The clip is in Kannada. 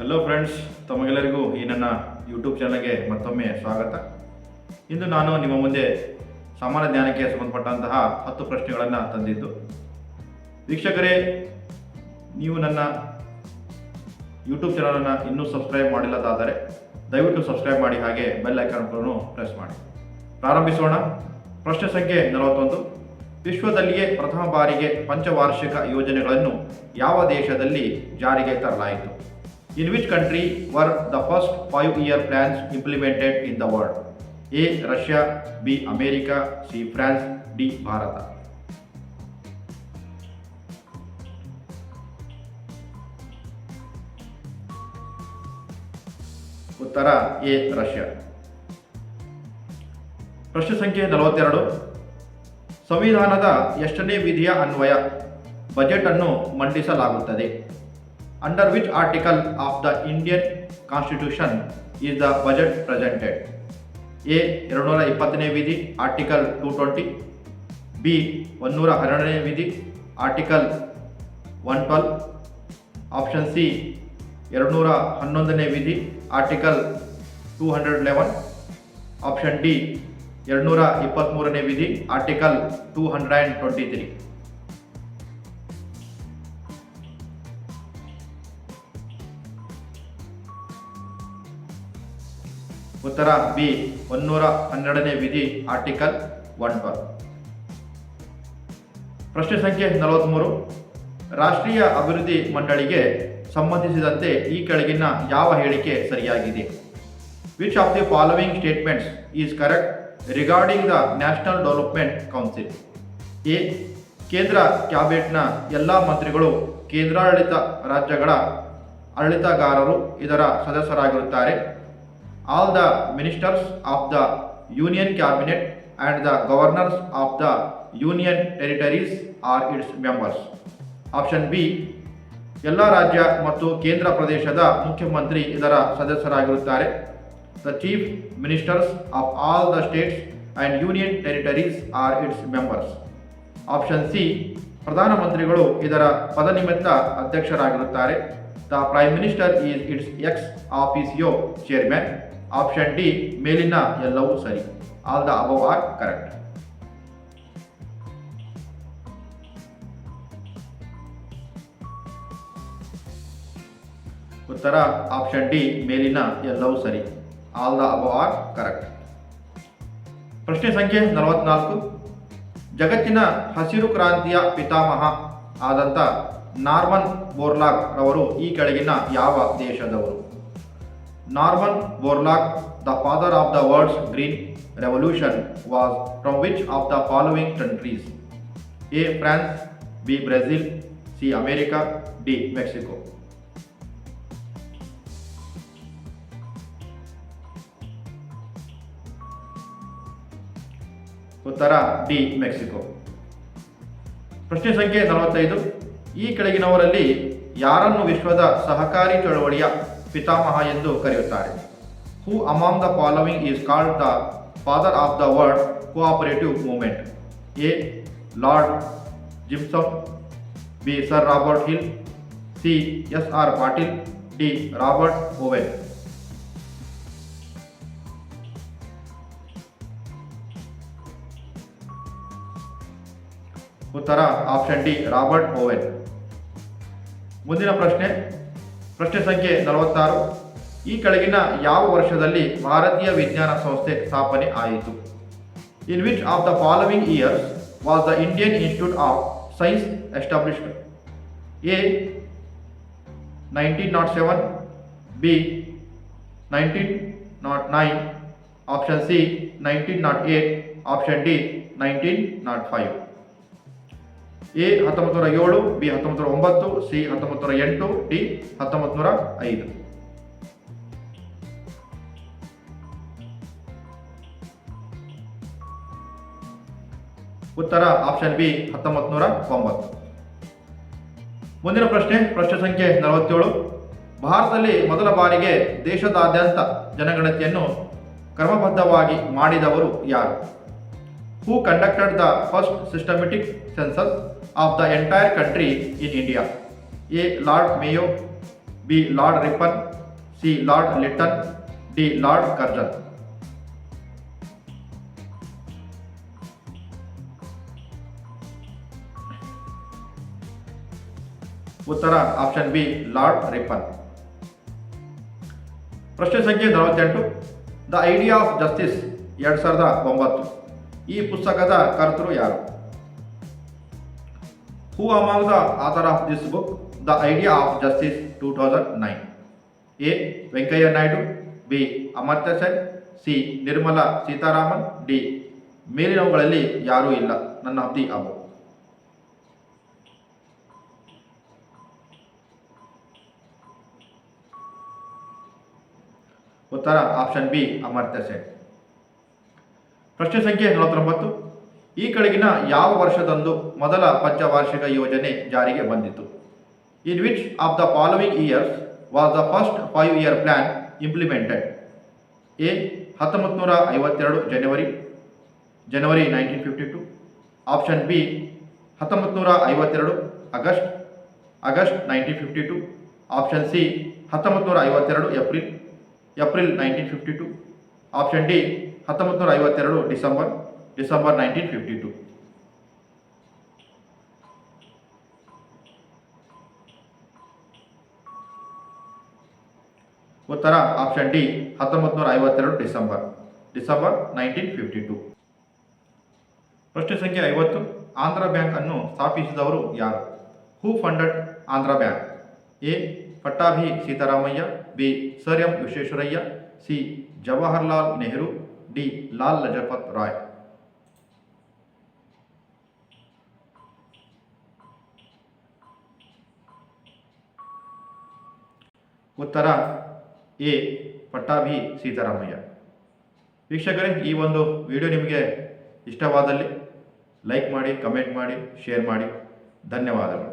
ಹಲೋ ಫ್ರೆಂಡ್ಸ್ ತಮಗೆಲ್ಲರಿಗೂ ಈ ನನ್ನ ಯೂಟ್ಯೂಬ್ ಚಾನಲ್ಗೆ ಮತ್ತೊಮ್ಮೆ ಸ್ವಾಗತ. ಇಂದು ನಾನು ನಿಮ್ಮ ಮುಂದೆ ಸಾಮಾನ್ಯ ಜ್ಞಾನಕ್ಕೆ ಸಂಬಂಧಪಟ್ಟಂತಹ ಹತ್ತು ಪ್ರಶ್ನೆಗಳನ್ನು ತಂದಿದ್ದು. ವೀಕ್ಷಕರೇ, ನೀವು ನನ್ನ ಯೂಟ್ಯೂಬ್ ಚಾನಲನ್ನು ಇನ್ನೂ ಸಬ್ಸ್ಕ್ರೈಬ್ ಮಾಡಿಲ್ಲದಾದರೆ ದಯವಿಟ್ಟು ಸಬ್ಸ್ಕ್ರೈಬ್ ಮಾಡಿ ಹಾಗೆ ಬೆಲ್ ಐಕಾನ್ಗಳನ್ನು ಪ್ರೆಸ್ ಮಾಡಿ. ಪ್ರಾರಂಭಿಸೋಣ. ಪ್ರಶ್ನೆ ಸಂಖ್ಯೆ ನಲವತ್ತೊಂದು. ವಿಶ್ವದಲ್ಲಿಯೇ ಪ್ರಥಮ ಬಾರಿಗೆ ಪಂಚವಾರ್ಷಿಕ ಯೋಜನೆಗಳನ್ನು ಯಾವ ದೇಶದಲ್ಲಿ ಜಾರಿಗೆ ತರಲಾಯಿತು? In which country were the five year plans implemented in the world A Russia B America. C France D Bharat ಉತ್ತರ ಎ ರಷ್ಯಾ ಪ್ರಶ್ನೆ ಸಂಖ್ಯೆ ನಲವತ್ತೆರಡು. ಸಂವಿಧಾನದ ಎಷ್ಟನೇ ವಿಧಿಯ ಅನ್ವಯ? ಬಜೆಟ್ ಅನ್ನು ಮಂಡಿಸಲಾಗುತ್ತದೆ. Under which article of the Indian Constitution is the budget presented? A ಎರಡುನೂರ ಇಪ್ಪತ್ತನೇ ವಿಧಿ ಆರ್ಟಿಕಲ್ ಟೂ ಟ್ವೆಂಟಿ ಬಿ ಒಂದೂರ ಹನ್ನೆರಡನೇ ವಿಧಿ article one twelve option C ಎರಡುನೂರ ಹನ್ನೊಂದನೇ ವಿಧಿ article two hundred eleven option D ಎರಡುನೂರ ಇಪ್ಪತ್ತ್ಮೂರನೇ ವಿಧಿ article two hundred and twenty three ಉತ್ತರ ಬಿ ಒನ್ನೂರ ಹನ್ನೆರಡನೇ ವಿಧಿ ಆರ್ಟಿಕಲ್ ಒನ್ ಬರ್ ಪ್ರಶ್ನೆ ಸಂಖ್ಯೆ ನಲವತ್ತ್ಮೂರು ರಾಷ್ಟ್ರೀಯ ಅಭಿವೃದ್ಧಿ ಮಂಡಳಿಗೆ ಸಂಬಂಧಿಸಿದಂತೆ ಈ ಕೆಳಗಿನ ಯಾವ ಹೇಳಿಕೆ ಸರಿಯಾಗಿದೆ? Which of the following statements is correct regarding the national development council A ಕೇಂದ್ರ ಕ್ಯಾಬಿನೆಟ್ನ ಎಲ್ಲ ಮಂತ್ರಿಗಳು ಕೇಂದ್ರಾಡಳಿತ ರಾಜ್ಯಗಳ ಆಡಳಿತಗಾರರು ಇದರ ಸದಸ್ಯರಾಗಿರುತ್ತಾರೆ. All the ministers of the union cabinet and the governors of the union territories are its members option B ಎಲ್ಲ ರಾಜ್ಯ ಮತ್ತು ಕೇಂದ್ರ ಪ್ರದೇಶದ ಮುಖ್ಯಮಂತ್ರಿ ಇದರ ಸದಸ್ಯರಾಗಿರುತ್ತಾರೆ. The chief ministers of all the states and union territories are its members option C ಪ್ರಧಾನಮಂತ್ರಿಗಳು ಇದರ ಪದನಿಮಿತ್ತ ಅಧ್ಯಕ್ಷರಾಗಿರುತ್ತಾರೆ. The prime minister is its ex officio chairman option D ಮೇಲಿನ ಎಲ್ಲವೂ ಸರಿ. All the above are correct ಉತ್ತರ ಆಪ್ಷನ್ ಡಿ ಮೇಲಿನ ಎಲ್ಲವೂ ಸರಿ. All the above are correct ಪ್ರಶ್ನೆ ಸಂಖ್ಯೆ ನಲವತ್ನಾಲ್ಕು. ಜಗತ್ತಿನ ಹಸಿರು ಕ್ರಾಂತಿಯ ಪಿತಾಮಹ ಆದಂಥ ನಾರ್ಮನ್ ಬೋರ್ಲಾಗ್ ರವರು ಈ ಕೆಳಗಿನ ಯಾವ ದೇಶದವರು? Norman Borlaug the father of the world's green revolution was from which of the following countries A France B Brazil C America D Mexico ಉತ್ತರ ಡಿ ಮೆಕ್ಸಿಕೋ ಪ್ರಶ್ನೆ ಸಂಖ್ಯೆ ನಲವತ್ತೈದು. ಈ ಕೆಳಗಿನವರಲ್ಲಿ ಯಾರನ್ನು ವಿಶ್ವದ ಸಹಕಾರಿ ಚಳವಳಿಯ ಪಿತಾಮಹ ಎಂದು ಕರೆಯುತ್ತಾರೆ. Who among the following is called the father of the world cooperative movement A lord Jimsum B sir Robert Hill C S R Patil D Robert Owen ಉತ್ತರ ಆಪ್ಷನ್ ಡಿ, ರಾಬರ್ಟ್ ಓವೆನ್. ಮುಂದಿನ ಪ್ರಶ್ನೆ ಪ್ರಶ್ನೆ ಸಂಖ್ಯೆ ನಲವತ್ತಾರು. ಈ ಕೆಳಗಿನ ಯಾವ ವರ್ಷದಲ್ಲಿ ಭಾರತೀಯ ವಿಜ್ಞಾನ ಸಂಸ್ಥೆ ಸ್ಥಾಪನೆ ಆಯಿತು? In which of the following years was the Indian Institute of Science established A nineteen nought seven B nineteen nought nine option C nineteen nought eight option D nineteen nought five A ಹತ್ತೊಂಬತ್ತು ನೂರ ಏಳು, ಬಿ ಹತ್ತೊಂಬತ್ತು ನೂರ ಒಂಬತ್ತು, ಸಿ ಹತ್ತೊಂಬತ್ತು ನೂರ ಎಂಟು, ಡಿ ಹತ್ತೊಂಬತ್ತು ನೂರ ಐದು. ಉತ್ತರ ಆಪ್ಷನ್ ಬಿ ಹತ್ತೊಂಬತ್ತು ನೂರ ಒಂಬತ್ತು. ಮುಂದಿನ ಪ್ರಶ್ನೆ ಪ್ರಶ್ನೆ ಸಂಖ್ಯೆ ನಲವತ್ತೇಳು. ಭಾರತದಲ್ಲಿ ಮೊದಲ ಬಾರಿಗೆ ದೇಶದಾದ್ಯಂತ ಜನಗಣತಿಯನ್ನು ಕ್ರಮಬದ್ಧವಾಗಿ ಮಾಡಿದವರು ಯಾರು? Who conducted the first systematic census of the entire country in India A Lord Mayo B Lord Ripon C Lord Lytton D Lord Curzon ಉತ್ತರ ಆಪ್ಷನ್ ಬಿ ಲಾರ್ಡ್ ರಿಪ್ಪನ್ ಪ್ರಶ್ನೆ ಸಂಖ್ಯೆ ನಲವತ್ತೆಂಟು ದ ಐಡಿಯಾ ಆಫ್ ಜಸ್ಟಿಸ್ ಎರಡು ಸಾವಿರದ ಒಂಬತ್ತು ಈ ಪುಸ್ತಕದ ಕರ್ತರು ಯಾರು? Who among the author of this book the idea of justice two thousand nine Naidu. B. Amartya Sen. Amartya nirmala Sitharaman D ಮೇಲಿನವುಗಳಲ್ಲಿ ಯಾರೂ ಇಲ್ಲ. ನನ್ನ ಅತಿ ಅಬು ಉತ್ತರ ಆಪ್ಷನ್ ಬಿ, ಅಮರ್ತ್ಯ ಸೇನ್ ಪ್ರಶ್ನೆ ಸಂಖ್ಯೆ ನಲವತ್ತೊಂಬತ್ತು. ಈ ಕೆಳಗಿನ ಯಾವ ವರ್ಷದಂದು ಮೊದಲ ಪಂಚವಾರ್ಷಿಕ ಯೋಜನೆ ಜಾರಿಗೆ ಬಂದಿತು? In which of the following years was the first five year plan implemented A ಹತ್ತೊಂಬತ್ತು ನೂರ ಐವತ್ತೆರಡು ಜನವರಿ January nineteen fifty two option B ಹತ್ತೊಂಬತ್ತು ನೂರ ಐವತ್ತೆರಡು August August nineteen fifty two option C ಹತ್ತೊಂಬತ್ತು ನೂರ ಐವತ್ತೆರಡು April April nineteen fifty two option D ಹತ್ತೊಂಬತ್ತು ನೂರ ಐವತ್ತೆರಡು ಡಿಸೆಂಬರ್ ಫಿಫ್ಟಿ ಟು ಉತ್ತರ ಆಪ್ಷನ್ ಡಿ ಹತ್ತೊಂಬತ್ತು ನೂರ ಐವತ್ತೆರಡು December December nineteen fifty two ಪ್ರಶ್ನೆ ಸಂಖ್ಯೆ ಐವತ್ತು, ಆಂಧ್ರ ಬ್ಯಾಂಕ್ ಅನ್ನು ಸ್ಥಾಪಿಸಿದವರು ಯಾರು? Who funded Andhra Bank? A, Pattabhi Sitaramayya, B, sir M Visvesvaraya, C, Jawaharlal Nehru, D, Lal Lajpat Rai. ಉತ್ತರ ಎ, ಪಟ್ಟಾಭಿ ಸೀತಾರಾಮಯ್ಯ. ವೀಕ್ಷಕರೇ, ಈ ಒಂದು ವಿಡಿಯೋ ನಿಮಗೆ ಇಷ್ಟವಾದಲ್ಲಿ ಲೈಕ್ ಮಾಡಿ, ಕಮೆಂಟ್ ಮಾಡಿ, ಶೇರ್ ಮಾಡಿ. ಧನ್ಯವಾದಗಳು.